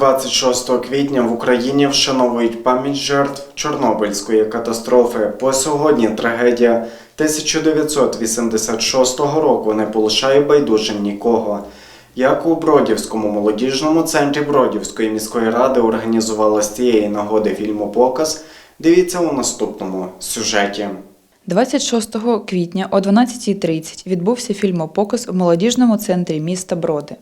26 квітня в Україні вшановують пам'ять жертв Чорнобильської катастрофи. По сьогодні трагедія 1986 року не полишає байдужим нікого. Як у Бродівському молодіжному центрі Бродівської міської ради організувала з цієї нагоди фільмопоказ, дивіться у наступному сюжеті. 26 квітня о 12.30 відбувся фільмопоказ у молодіжному центрі міста Броди.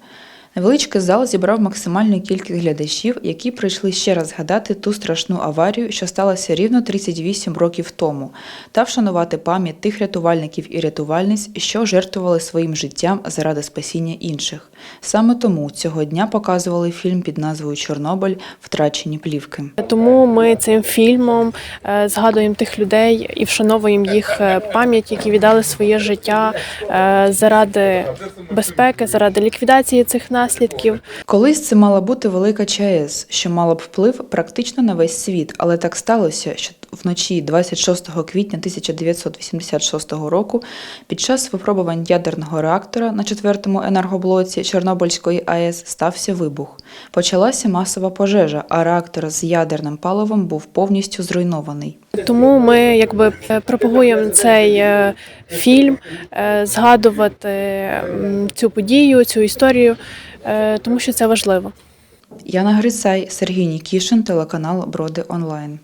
Невеличкий зал зібрав максимальну кількість глядачів, які прийшли ще раз згадати ту страшну аварію, що сталася рівно 38 років тому, та вшанувати пам'ять тих рятувальників і рятувальниць, що жертвували своїм життям заради спасіння інших. Саме тому цього дня показували фільм під назвою Чорнобиль Втрачені плівки. Тому ми цим фільмом е, згадуємо тих людей і вшановуємо їх е, пам'ять, які віддали своє життя е, заради безпеки, заради ліквідації цих наслідків. Колись це мала бути велика ЧАЕС, що мала б вплив практично на весь світ, але так сталося, що вночі 26 квітня 1986 року під час випробувань ядерного реактора на четвертому енергоблоці Чорнобильської АЕС стався вибух. Почалася масова пожежа, а реактор з ядерним паливом був повністю зруйнований. Тому ми якби пропагуємо цей е, фільм, е, згадувати цю подію, цю історію, Е, тому що це важливо. Яна Грицай, Сергій Нікішин, телеканал Броди онлайн.